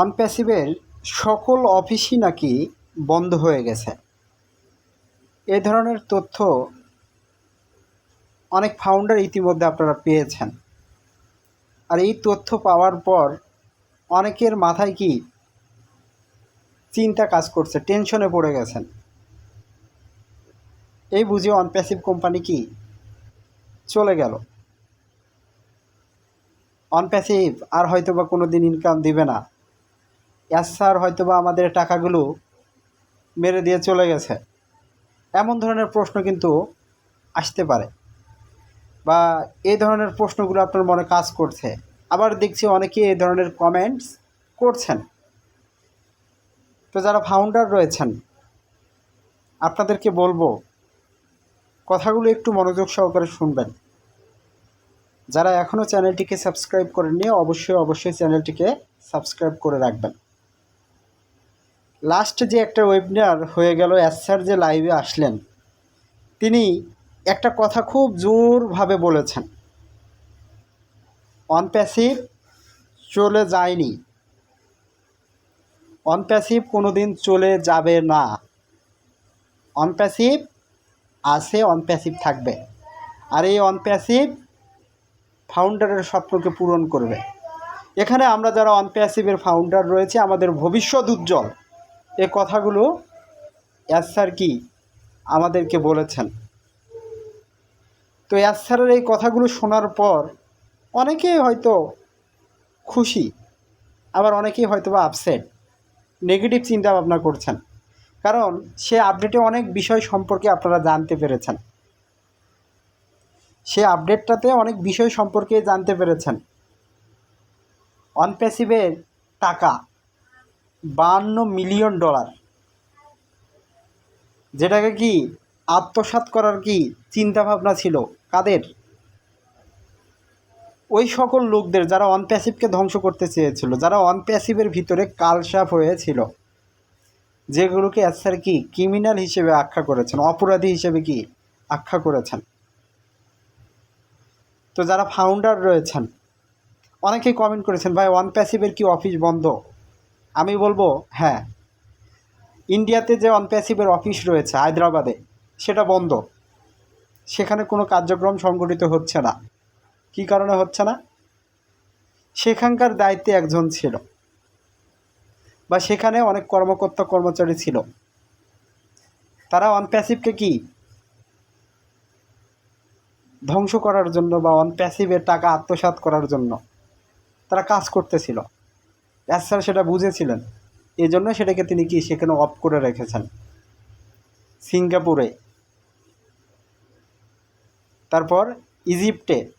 অনপ্যাসিভের সকল অফিসই নাকি বন্ধ হয়ে গেছে। এ ধরনের তথ্য অনেক ফাউন্ডার ইতিমধ্যে আপনারা পেয়েছেন। আর এই তথ্য পাওয়ার পর অনেকের মাথায় কি চিন্তা কাজ করছে টেনশনে পড়ে গেছেন। এই বুঝে অনপ্যাসিভ কোম্পানি কি চলে গেল। অনপ্যাসিভ আর হয়তো বা কোনো দিন ইনকাম দিবে না। এস স্যার হয়তো বা আমাদের টাকাগুলো মেরে দিয়ে চলে গেছে। এমন ধরনের প্রশ্ন কিন্তু আসতে পারে বা এই ধরনের প্রশ্নগুলো আপনার মনে কাজ করছে। আবার দেখছি অনেকে এই ধরনের কমেন্টস করছেন। তো যারা ফাউন্ডার রয়েছেন, আপনাদেরকে বলব, কথাগুলো একটু মনোযোগ সহকারে শুনবেন। যারা এখনও চ্যানেলটিকে সাবস্ক্রাইব করেননি, অবশ্যই অবশ্যই চ্যানেলটিকে সাবস্ক্রাইব করে রাখবেন। লাস্ট যে একটা ওয়েবিনার হয়ে গেল স্যার যে লাইভে আসলেন, তিনি একটা কথা খুব জোরভাবে বলেছেন। অনপ্যাসিভ চলে যায়নি। অনপ্যাসিভ কোনো দিন চলে যাবে না। অনপ্যাসিভ আছে অনপ্যাসিভ থাকবে। আর এই অনপ্যাসিভ ফাউন্ডারের স্বপ্নকে পূরণ করবে। এখানে আমরা যারা অনপ্যাসিভের ফাউন্ডার রয়েছে, আমাদের ভবিষ্যৎ উজ্জ্বল। এ কথাগুলো এস স্যার কি আমাদেরকে বলেছেন। তো এস স্যারের এই কথাগুলো শোনার পর অনেকেই হয়তো খুশি, আবার অনেকেই হয়তো বা আপসেট নেগেটিভ চিন্তা ভাবনা করছেন। কারণ সে আপডেটে অনেক বিষয় সম্পর্কে আপনারা জানতে পেরেছেন। সে আপডেটটাতে অনেক বিষয় সম্পর্কে জানতে পেরেছেন। অনপ্যাসিভের টাকা বাহান্ন মিলিয়ন ডলার। যেটাকে কি আত্মসাৎ করার কি চিন্তাভাবনা ছিল? কাদের? ওই সকল লোকদের যারা অনপ্যাসিভকে ধ্বংস করতে চেয়েছিল, যারা অনপ্যাসিভের ভিতরে কালসাপ হয়েছিল, যেগুলোকে স্যার কি? ক্রিমিনাল হিসেবে আখ্যা করেছেন, অপরাধী হিসেবে কি আখ্যা করেছেন। তো যারা ফাউন্ডার রয়েছেন, অনেকেই কমেন্ট করেছেন, ভাই ওয়ান প্যাসিভের কি অফিস বন্ধ? আমি বলব হ্যাঁ ইন্ডিয়াতে যে অনপ্যাসিভের অফিস রয়েছে, হায়দ্রাবাদে, সেটা বন্ধ। সেখানে কোনো কার্যক্রম সংগঠিত হচ্ছে না। কী কারণে হচ্ছে না? সেখানকার দায়িত্বে একজন ছিল। বা সেখানে অনেক কর্মকর্তা কর্মচারী ছিল। তারা অনপ্যাসিভকে কি? ধ্বংস করার জন্য বা অনপ্যাসিভের টাকা আত্মসাৎ করার জন্য তারা কাজ করতেছিল। স্যার সেটা বুঝেছিলেন। এই জন্য সেটাকে তিনি কি সেখানে অফ করে রেখেছেন? সিঙ্গাপুরে। তারপর ইজিপ্টে।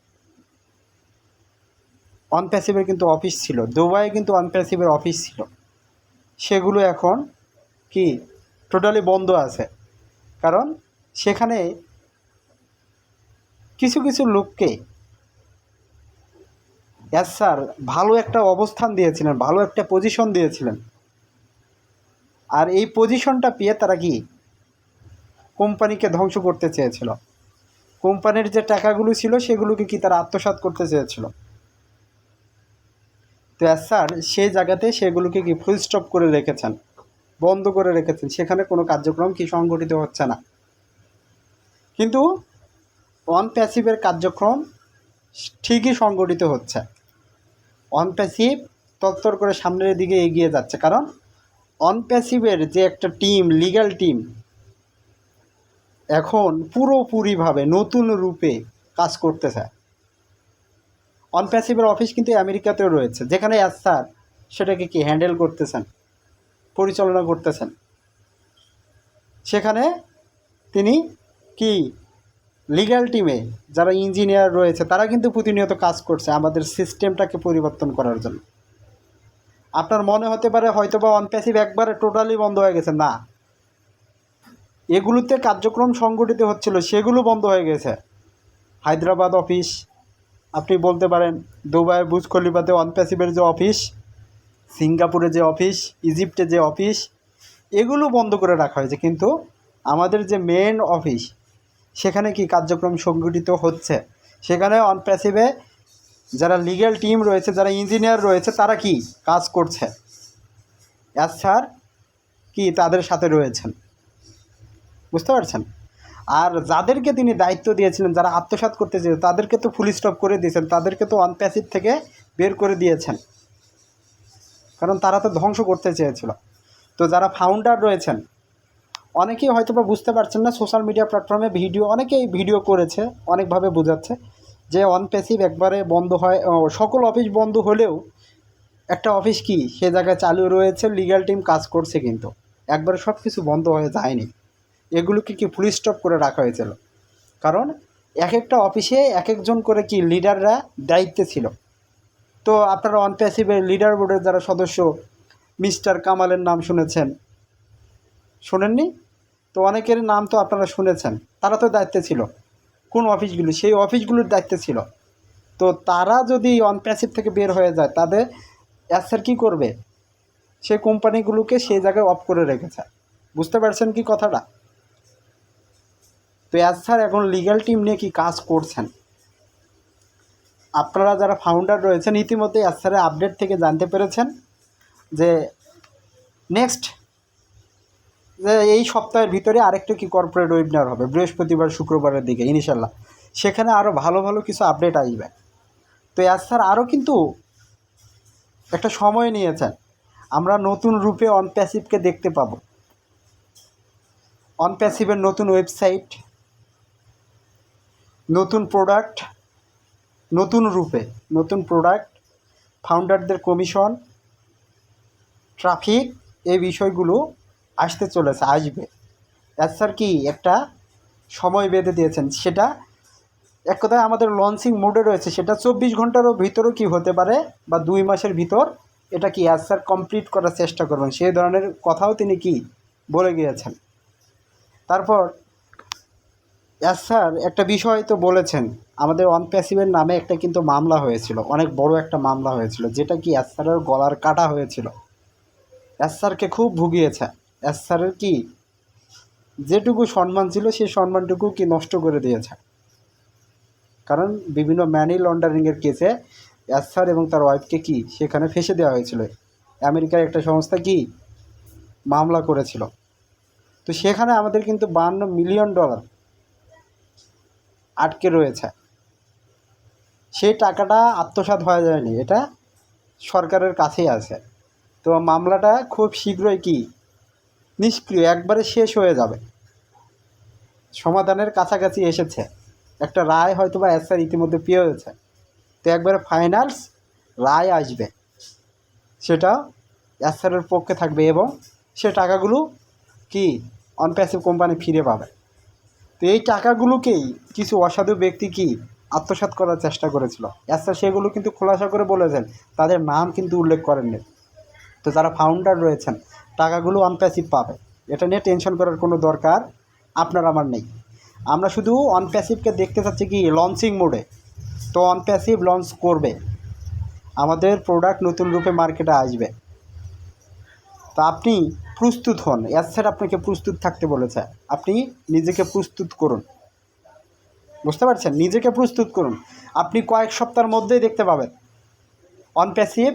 অনপ্যাসিভের কিন্তু অফিস ছিল। দুবাইয়ে কিন্তু অনপ্যাসিভের অফিস ছিল। সেগুলো এখন কি? টোটালি বন্ধ আছে। কারণ সেখানে কিছু কিছু লোককে এস স্যার ভালো একটা অবস্থান দিয়েছিলেন, ভালো একটা পজিশন দিয়েছিলেন। আর এই পজিশনটা পেয়ে তারা কি? কোম্পানিকে ধ্বংস করতে চেয়েছিল। কোম্পানির যে টাকাগুলো ছিল, সেগুলোকে কি তারা আত্মসাৎ করতে চেয়েছিল? তো এস স্যার সেই জায়গাতে সেগুলোকে কি ফুল স্টপ করে রেখেছেন, বন্ধ করে রেখেছেন। সেখানে কোনো কার্যক্রম কি সংগঠিত হচ্ছে না। কিন্তু অন প্যাসিভের কার্যক্রম ঠিকই সংগঠিত হচ্ছে। অন প্যাসিভ তত্তর করে সামনের দিকে এগিয়ে যাচ্ছে। কারণ অন প্যাসিভের যে একটা টিম লিগ্যাল টিম এখন পুরোপুরিভাবে নতুন রূপে কাজ করতেছে। অনপ্যাসিভের অফিস কিন্তু আমেরিকাতেও রয়েছে। যেখানে স্যার সেটাকে কি হ্যান্ডেল করতেছেন? পরিচালনা করতেছেন। সেখানে তিনি কি লিগ্যাল টিমে যারা ইঞ্জিনিয়ার রয়েছে, তারা কিন্তু প্রতিনিয়ত কাজ করছে আমাদের সিস্টেমটাকে পরিবর্তন করার জন্য। আপনার মনে হতে পারে হয়তো বা অনপ্যাসিভ একবারে টোটালি বন্ধ হয়ে গেছে। না। এগুলোতে কার্যক্রম সংগঠিত হচ্ছিল, সেগুলো বন্ধ হয়ে গেছে। হায়দ্রাবাদ অফিস আপনি বলতে পারেন দুবাই বুজ খলিফাতে অনপ্যাসিভের যে অফিস সিঙ্গাপুরে যে অফিস ইজিপ্টে যে অফিস এগুলো বন্ধ করে রাখা হয়েছে। কিন্তু আমাদের যে মেন অফিস সেখানে কি কার্যক্রম সংগঠিত হচ্ছে? সেখানে অনপ্যাসিভে যারা লিগ্যাল টিম রয়েছে, যারা ইঞ্জিনিয়ার রয়েছে, তারা কি কাজ করছে? অ্যাজ স্যার কি তাদের সাথে রয়েছেন? বুঝতে পারছেন? আর যাদেরকে তিনি দায়িত্ব দিয়েছিলেন, যারা আত্মসাৎ করতে চেয়েছে, তাদেরকে তো ফুল স্টপ করে দিয়েছেন, তাদেরকে তো অনপ্যাসিভ থেকে বের করে দিয়েছেন। কারণ তারা তো ধ্বংস করতে চেয়েছিল। তো যারা ফাউন্ডার রয়েছেন অনেকেই হয়তো বা বুঝতে পারছেন না সোশ্যাল মিডিয়া প্ল্যাটফর্মে ভিডিও অনেকেই ভিডিও করেছে, অনেকভাবে বোঝাচ্ছে যে অনপ্যাসিভ একবারে বন্ধ হয় সকল অফিস বন্ধ হলেও একটা অফিস কি? সে জায়গায় চালু রয়েছে লিগ্যাল টিম কাজ করছে কিন্তু। একবারে সব কিছু বন্ধ হয়ে যায়নি। এগুলোকে কি ফুল স্টপ করে রাখা হয়েছিল? কারণ এক একটা অফিসে এক একজন করে কি লিডাররা দায়িত্বে ছিল। তো আপনারা অনপ্যাসিভের লিডার বোর্ডের যারা সদস্য মিস্টার কামালের নাম শুনেছেন শোনেননি? তো অনেকের নাম তো আপনারা শুনেছেন। তারা তো দায়িত্বে ছিল। কোন অফিসগুলি? সেই অফিসগুলোর দায়িত্বে ছিল। তো তারা যদি অনপ্যাসিভ থেকে বের হয়ে যায়, তাদের অ্যাসার কী করবে? সেই কোম্পানিগুলোকে সেই জায়গায় অফ করে রেখেছে। বুঝতে পারছেন কি কথাটা? তো অ্যাসার এখন লিগ্যাল টিম নিয়ে কি কাজ করছেন? আপনারা যারা ফাউন্ডার রয়েছেন ইতিমধ্যে অ্যাসারের আপডেট থেকে জানতে পেরেছেন যে নেক্সট যে এই সপ্তাহের ভিতরে আরেকটা কি কর্পোরেট ওয়েবিনার হবে? বৃহস্পতিবার, শুক্রবারের দিকে ইনশাল্লাহ সেখানে আরও ভালো ভালো কিছু আপডেট আসবে। তো এর স্যার আরও কিন্তু একটা সময় নিয়েছেন। আমরা নতুন রূপে অনপ্যাসিভকে দেখতে পাবো। অনপ্যাসিভের নতুন ওয়েবসাইট নতুন প্রোডাক্ট নতুন রূপে, নতুন প্রোডাক্ট ফাউন্ডারদের কমিশন ট্রাফিক এই বিষয়গুলো আসতে চলেছে, আসবে। স্যার কি একটা সময় বেঁধে দিয়েছেন। সেটা এক কথায় আমাদের লঞ্চিং মোডে রয়েছে, সেটা চব্বিশ ঘন্টারও ভিতরেও কি হতে পারে বা দুই মাসের ভিতর, এটা কি স্যার কমপ্লিট করার চেষ্টা করবেন। সেই ধরনের কথাও তিনি কি বলে গিয়েছেন। তারপর স্যার একটা বিষয় তো বলেছেন, আমাদের অনপ্যাসিভের নামে একটা কিন্তু মামলা হয়েছিল, অনেক বড় একটা মামলা হয়েছিল, যেটা কি স্যারের গলার কাটা হয়েছিল। স্যারকে খুব ভুগিয়েছে। অ্যাজ স্যারের কি যেটুকু সম্মান ছিল, সেই সম্মানটুকু কি নষ্ট করে দিয়েছে? কারণ বিভিন্ন ম্যানি লন্ডারিংয়ের কেসে অ্যাজ স্যার এবং তার ওয়াইফকে কি সেখানে ফেসে দেওয়া হয়েছিল? আমেরিকার একটা সংস্থা কি মামলা করেছিল? তো সেখানে আমাদের কিন্তু বান্ন মিলিয়ন ডলার আটকে রয়েছে। সেই টাকাটা আত্মসাৎ হয়ে যায়নি, এটা সরকারের কাছেই আছে। তো মামলাটা খুব শীঘ্রই কি নিষ্ক্রিয়, একবারে শেষ হয়ে যাবে। সমাধানের কাছাকাছি এসেছে। একটা রায় হয়তো বা এসআর ইতিমধ্যে পেয়ে হয়েছে তো একবারে ফাইনালস রায় আসবে। সেটা এসআরের পক্ষে থাকবে এবং সে টাকাগুলো কি অনপ্যাসিভ কোম্পানি ফিরে পাবে। তো এই টাকাগুলোকেই কিছু অসাধু ব্যক্তি কি আত্মসাৎ করার চেষ্টা করেছিল। এসআর সেগুলো কিন্তু খোলাসা করে বলেছেন। তাদের নাম কিন্তু উল্লেখ করেননি। তো যারা ফাউন্ডার রয়েছেন, টাকাগুলো অনপ্যাসিভ পাবে। এটা নিয়ে টেনশন করার কোনো দরকার আপনার আমার নেই। আমরা শুধু অনপ্যাসিভকে দেখতে চাচ্ছি কি লঞ্চিং মোডে তো অনপ্যাসিভ লঞ্চ করবে। আমাদের প্রোডাক্ট নতুন রূপে মার্কেটে আসবে। তো আপনি প্রস্তুত হন। স্যার আপনাকে প্রস্তুত থাকতে বলেছে। আপনি নিজেকে প্রস্তুত করুন। বুঝতে পারছেন? নিজেকে প্রস্তুত করুন। আপনি কয়েক সপ্তাহের মধ্যেই দেখতে পাবেন। অনপ্যাসিভ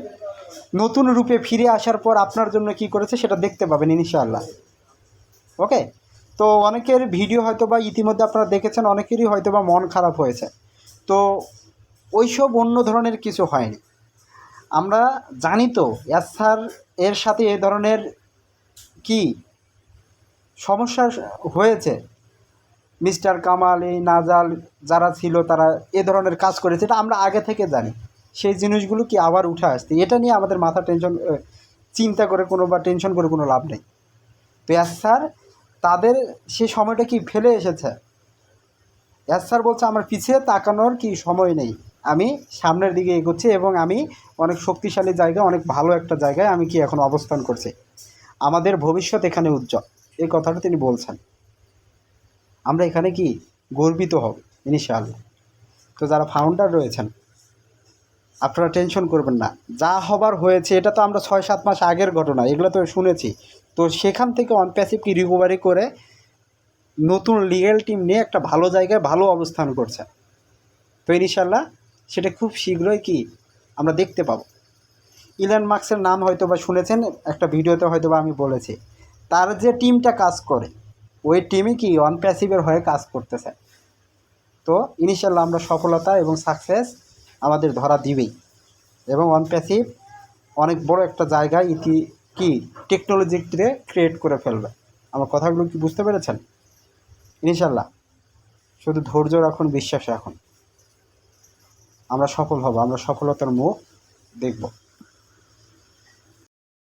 নতুন রূপে ফিরে আসার পর আপনার জন্য কি করেছে সেটা দেখতে পাবেন ইনশাআল্লাহ। ওকে? তো অনেকের ভিডিও হয়তো বা ইতিমধ্যে আপনারা দেখেছেন, অনেকেরই হয়তো বা মন খারাপ হয়েছে। তো ওইসব অন্য ধরনের কিছু হয়নি। আমরা জানি তো স্যার এর সাথে এ ধরনের কি সমস্যা হয়েছে? মিস্টার কামাল, এই নাজাল যারা ছিল তারা এ ধরনের কাজ করেছে, এটা আমরা আগে থেকে জানি। সেই জিনিসগুলো কি আবার উঠে আসতে এটা নিয়ে আমাদের মাথা টেনশন চিন্তা করে কোনো বা টেনশন করে কোনো লাভ নেই। তো এস স্যার তাদের সে সময়টা কি ফেলে এসেছে? এস স্যার বলছে, আমার পিছিয়ে তাকানোর কি সময় নেই। আমি সামনের দিকে এগোচ্ছি এবং আমি অনেক শক্তিশালী জায়গায়, অনেক ভালো একটা জায়গায় আমি কি এখন অবস্থান করছি। আমাদের ভবিষ্যৎ এখানে উজ্জ্বল। এই কথাটা তিনি বলছেন। আমরা এখানে কি গর্বিত হব, ইনশাআল্লাহ। তো যারা ফাউন্ডার রয়েছেন আপনারা টেনশন করবেন না। যা হবার হয়েছে, এটা তো আমরা ছয় সাত মাস আগের ঘটনা, এগুলো তো শুনেছি। তো সেখান থেকে অনপ্যাসিভকে রিকভারি করে নতুন লিগেল টিম নিয়ে একটা ভালো জায়গায় ভালো অবস্থান করছে। তো ইনশাল্লাহ সেটা খুব শীঘ্রই কি আমরা দেখতে পাবো। ইলন মার্কসের নাম হয়তো বা শুনেছেন, একটা ভিডিওতে হয়তো বা আমি বলেছি। তার যে টিমটা কাজ করে, ওই টিমই কি অন প্যাসিভের হয়ে কাজ করতেছে। তো ইনিশিয়াল্লাহ আমরা সফলতা এবং সাকসেস আমাদের ধরা দিবেই। এবং অন প্যাসিভ অনেক বড় একটা জায়গায় ইতি কি টেকনোলজিতে ক্রিয়েট করে ফেলবে। আমার কথাগুলো কি বুঝতে পেরেছেন? ইনশাল্লাহ শুধু ধৈর্য রাখুন, বিশ্বাস রাখুন। আমরা সফল হব, আমরা সফলতার মুখ দেখব।